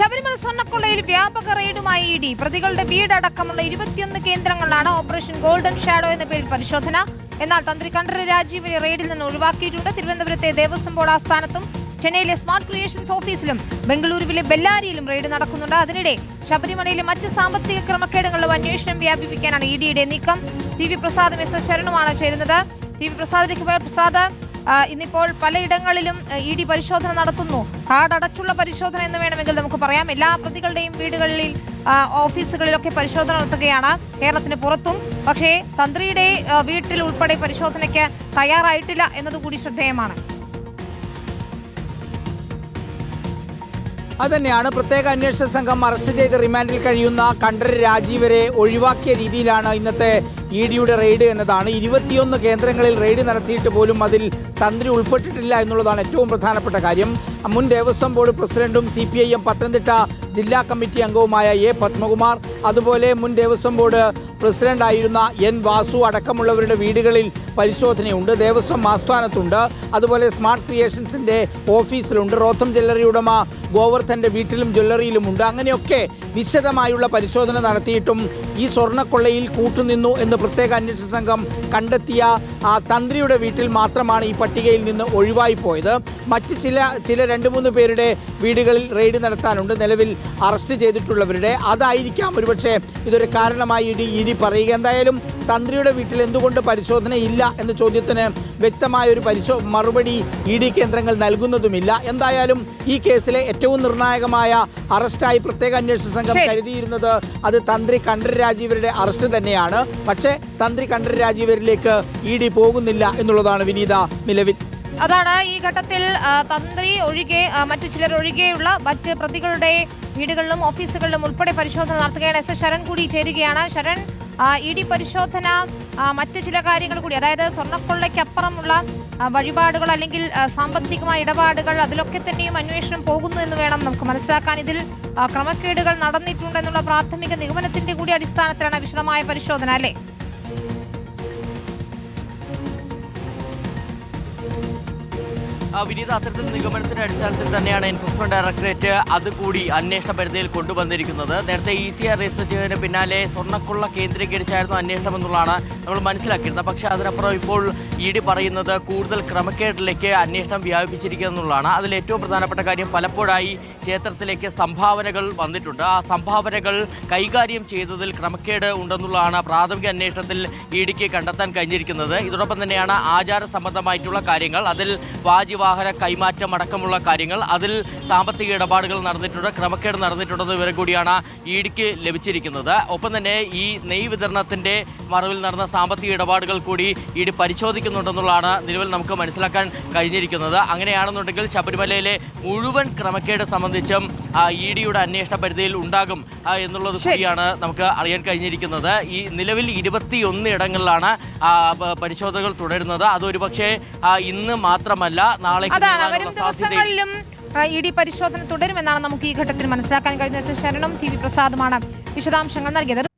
ശബരിമല സ്വർണക്കൊള്ളയിൽ വ്യാപക റെയ്ഡുമായി E D. പ്രതികളുടെ വീടടക്കമുള്ള ഇരുപത്തിയൊന്ന് കേന്ദ്രങ്ങളിലാണ് ഓപ്പറേഷൻ ഗോൾഡൻ ഷാഡോ എന്ന പേരിൽ പരിശോധന. എന്നാൽ തന്ത്രി കണ്ഠര രാജീവിനെ റെയ്ഡിൽ നിന്ന് ഒഴിവാക്കിയിട്ടുണ്ട്. തിരുവനന്തപുരത്തെ ദേവസ്വം ബോർഡ് ആസ്ഥാനത്തും ചെന്നൈയിലെ സ്മാർട്ട് ക്രിയേഷൻസ് ഓഫീസിലും ബംഗളൂരുവിലെ ബെല്ലാരിയിലും റെയ്ഡ് നടക്കുന്നുണ്ട്. അതിനിടെ ശബരിമലയിലെ മറ്റ് സാമ്പത്തിക ക്രമക്കേടുകളിലും അന്വേഷണം വ്യാപിപ്പിക്കാനാണ് ഇ ഡിയുടെ നീക്കം. ടി വി പ്രസാദും എസ് എസ് ശരണുമാണ് ചേരുന്നത്. ടി വി പ്രസാദിലേക്ക് പോയ പ്രസാദ് ഇന്നിപ്പോൾ പലയിടങ്ങളിലും ഇ ഡി പരിശോധന നടത്തുന്നു. കാടടച്ചുള്ള പരിശോധന എന്ന് വേണമെങ്കിൽ നമുക്ക് പറയാം. എല്ലാ പ്രതികളുടെയും വീടുകളിൽ ഓഫീസുകളിലൊക്കെ പരിശോധന നടത്തുകയാണ് കേരളത്തിന് പുറത്തും. പക്ഷേ തന്ത്രിയുടെ വീട്ടിൽ ഉൾപ്പെടെ പരിശോധനയ്ക്ക് തയ്യാറായിട്ടില്ല എന്നതുകൂടി ശ്രദ്ധേയമാണ്. അതുതന്നെയാണ് പ്രത്യേക അന്വേഷണ സംഘം അറസ്റ്റ് ചെയ്ത് റിമാൻഡിൽ കഴിയുന്ന കണ്ഠര രാജീവരെ ഒഴിവാക്കിയ രീതിയിലാണ് ഇന്നത്തെ ഇ ഡിയുടെ റെയ്ഡ് എന്നതാണ്. ഇരുപത്തിയൊന്ന് കേന്ദ്രങ്ങളിൽ റെയ്ഡ് നടത്തിയിട്ട് പോലും അതിൽ തന്ത്രി ഉൾപ്പെട്ടിട്ടില്ല എന്നുള്ളതാണ് ഏറ്റവും പ്രധാനപ്പെട്ട കാര്യം. മുൻ ദേവസ്വം ബോർഡ് പ്രസിഡന്റും C P I M Pathanamthitta ജില്ലാ കമ്മിറ്റി അംഗവുമായ എ പത്മകുമാർ അതുപോലെ മുൻ ദേവസ്വം ബോർഡ് പ്രസിഡന്റായിരുന്ന എൻ വാസു അടക്കമുള്ളവരുടെ വീടുകളിൽ പരിശോധനയുണ്ട്. ദേവസ്വം ആസ്ഥാനത്തുണ്ട്. അതുപോലെ സ്മാർട്ട് ക്രിയേഷൻസിന്റെ ഓഫീസിലുണ്ട്. റോത്തം ജ്വല്ലറി ഉടമ ഗോവർദ്ധന്റെ വീട്ടിലും ജ്വല്ലറിയിലുമുണ്ട്. അങ്ങനെയൊക്കെ വിശദമായുള്ള പരിശോധന നടത്തിയിട്ടും ഈ സ്വർണക്കൊള്ളയിൽ കൂട്ടുനിന്നു എന്ന് പ്രത്യേക അന്വേഷണ സംഘം കണ്ടെത്തിയ ആ തന്ത്രിയുടെ വീട്ടിൽ മാത്രമാണ് ഈ പട്ടികയിൽ നിന്ന് ഒഴിവായി പോയത്. മറ്റ് ചില ചില രണ്ട് മൂന്ന് പേരുടെ വീടുകളിൽ റെയ്ഡ് നടത്താനുണ്ട്. നിലവിൽ അറസ്റ്റ് ചെയ്തിട്ടുള്ളവരുടെ. അതായിരിക്കാം ഒരുപക്ഷെ ഇതൊരു കാരണമായി ഇടി ഇടി പറയുക എന്തായാലും തന്ത്രിയുടെ വീട്ടിൽ എന്തുകൊണ്ട് പരിശോധന ഇല്ല എന്ന ചോദ്യത്തിന് വ്യക്തമായ ഒരു പരിശോ മറുപടി ഇ ഡി കേന്ദ്രങ്ങൾ നൽകുന്നതുമില്ല. എന്തായാലും ഈ കേസിലെ ഏറ്റവും നിർണായകമായ അറസ്റ്റായി പ്രത്യേക അന്വേഷണ സംഘം കരുതിയിരുന്നത് അത് തന്ത്രി കണ്ഠര രാജീവരുടെ അറസ്റ്റ് തന്നെയാണ്. പക്ഷേ തന്ത്രി കണ്ഠര രാജീവരിലേക്ക് ഇ ഡി പോകുന്നില്ല എന്നുള്ളതാണ് വിനീത നിലവിൽ. അതാണ് ഈ ഘട്ടത്തിൽ തന്ത്രി ഒഴികെ മറ്റു ചിലർ ഒഴികെയുള്ള മറ്റ് പ്രതികളുടെ വീടുകളിലും ഓഫീസുകളിലും ഉൾപ്പെടെ പരിശോധന നടത്തുകയാണ്. എസ് എസ് ശരൺ കൂടി ചേരുകയാണ്. ശരൺ ഇ ഡി പരിശോധന മറ്റു ചില കാര്യങ്ങൾ കൂടി അതായത് സ്വർണക്കൊള്ളയ്ക്കപ്പുറമുള്ള വഴിപാടുകൾ അല്ലെങ്കിൽ സാമ്പത്തികമായ ഇടപാടുകൾ അതിലൊക്കെ തന്നെയും അന്വേഷണം പോകുന്നു എന്ന് വേണം നമുക്ക് മനസ്സിലാക്കാൻ. ഇതിൽ ക്രമക്കേടുകൾ നടന്നിട്ടുണ്ടെന്നുള്ള പ്രാഥമിക നിഗമനത്തിന്റെ കൂടി അടിസ്ഥാനത്തിലാണ് വിശദമായ പരിശോധന അല്ലേ? വിനീത അത്തരത്തിൽ നിഗമനത്തിന്റെ അടിസ്ഥാനത്തിൽ തന്നെയാണ് എൻഫോഴ്സ്മെന്റ് ഡയറക്ടറേറ്റ് അതുകൂടി അന്വേഷണ പരിധിയിൽ കൊണ്ടുവന്നിരിക്കുന്നത്. നേരത്തെ ഇ സി ആർ രജിസ്റ്റർ ചെയ്തതിന് പിന്നാലെ സ്വർണക്കുള്ള കേന്ദ്രീകരിച്ചായിരുന്നു അന്വേഷണം എന്നുള്ളതാണ് നമ്മൾ മനസ്സിലാക്കിയിരുന്നത്. പക്ഷേ അതിനപ്പുറം ഇപ്പോൾ ഇ ഡി പറയുന്നത് കൂടുതൽ ക്രമക്കേടിലേക്ക് അന്വേഷണം വ്യാപിപ്പിച്ചിരിക്കുക എന്നുള്ളതാണ്. അതിൽ ഏറ്റവും പ്രധാനപ്പെട്ട കാര്യം പലപ്പോഴായി ക്ഷേത്രത്തിലേക്ക് സംഭാവനകൾ വന്നിട്ടുണ്ട്. ആ സംഭാവനകൾ കൈകാര്യം ചെയ്തതിൽ ക്രമക്കേട് ഉണ്ടെന്നുള്ളതാണ് പ്രാഥമിക അന്വേഷണത്തിൽ ഇ ഡിക്ക് കണ്ടെത്താൻ കഴിഞ്ഞിരിക്കുന്നത്. ഇതോടൊപ്പം തന്നെയാണ് ആചാര സംബന്ധമായിട്ടുള്ള കാര്യങ്ങൾ. അതിൽ വാജിവാഹന കൈമാറ്റം അടക്കമുള്ള കാര്യങ്ങൾ. അതിൽ സാമ്പത്തിക ഇടപാടുകൾ നടന്നിട്ടുണ്ട്. ക്രമക്കേട് നടന്നിട്ടുണ്ടെന്ന വിവരം കൂടിയാണ് ഇ ഡിക്ക് ലഭിച്ചിരിക്കുന്നത്. ഒപ്പം തന്നെ ഈ നെയ് വിതരണത്തിന്റെ മറവിൽ നടന്ന സാമ്പത്തിക ഇടപാടുകൾ കൂടി ഇഡി പരിശോധിക്കുന്നുണ്ടെന്നുള്ളതാണ് നിലവിൽ നമുക്ക് മനസ്സിലാക്കാൻ കഴിഞ്ഞിരിക്കുന്നത്. അങ്ങനെയാണെന്നുണ്ടെങ്കിൽ ശബരിമലയിലെ മുഴുവൻ ക്രമക്കേട് സംബന്ധിച്ചും ഇ ഡിയുടെ അന്വേഷണ പരിധിയിൽ ഉണ്ടാകും എന്നുള്ളത് കൂടിയാണ് നമുക്ക് അറിയാൻ കഴിഞ്ഞിരിക്കുന്നത്. ഈ നിലവിൽ ഇരുപത്തിയൊന്ന് ഇടങ്ങളിലാണ് പരിശോധനകൾ തുടരുന്നത്. അതൊരു പക്ഷേ ഇന്ന് മാത്രമല്ല അതാണ് വരും ദിവസങ്ങളിലും ഇ ഡി പരിശോധന തുടരുമെന്നാണ് നമുക്ക് ഈ ഘട്ടത്തിൽ മനസ്സിലാക്കാൻ കഴിഞ്ഞ ശരണും ടി വി പ്രസാദുമാണ് വിശദാംശങ്ങൾ നൽകിയത്.